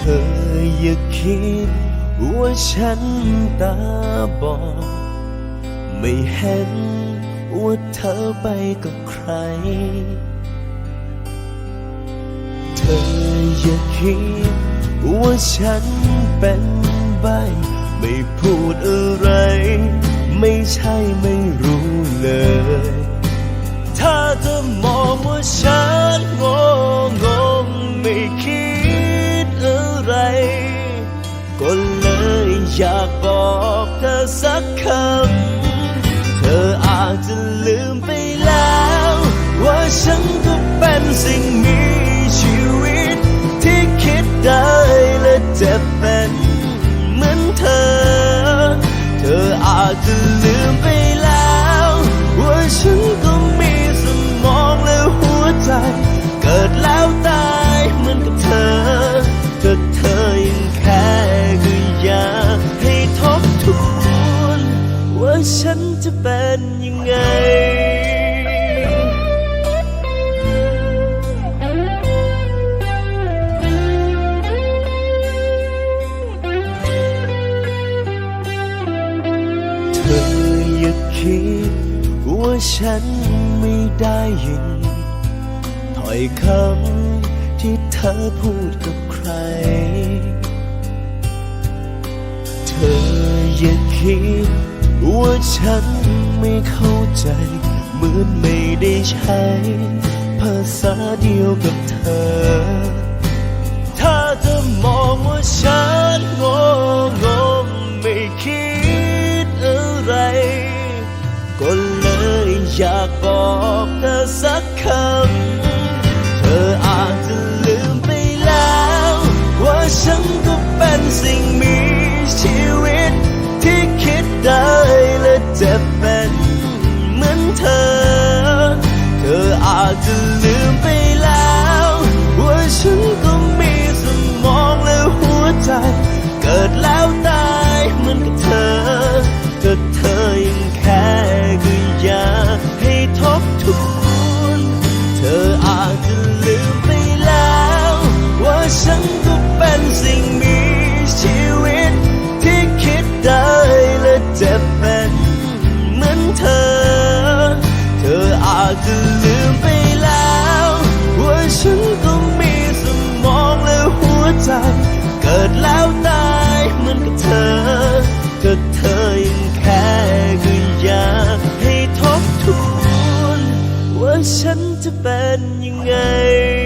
ธออย่าคิดว่าฉันตาบอดไม่เห็นว่าเธอไปกับใคร เธออย่าคิดว่าฉันเป็นใบ ไม่พูดอะไร ไม่ใช่ไม่รู้เลย ถ้าเธอมองว่าฉัน อยากบอกเธอสักคำ เธออาจจะลืมไปแล้ว ว่าฉันก็เป็นสิ่งมีชีวิต ที่คิดได้และเจ็บเป็นเหมือนเธอ เธออาจจะลืม ฉันจะเป็นยังไงเธออย่าคิดว่าฉันไม่ได้ยินถ้อยคำที่เธอพูดกับใคร เธออย่าคิด ว่าฉันไม่เข้าใจ เหมือนไม่ได้ใช้ ภาษาเดียวกับเธอ และเป็นเหมือนเธอ เธออาจจะลืมไปแล้ว ว่าฉันก็มีสมองและหัวใจ เกิดแล้วตายเหมือนกับเธอถ้าเธอยังแค่ก็อยาให้ทบทวนเธออาจจะลืมไปแล้ว ว่าฉันก็เป็นสิ่ง ให้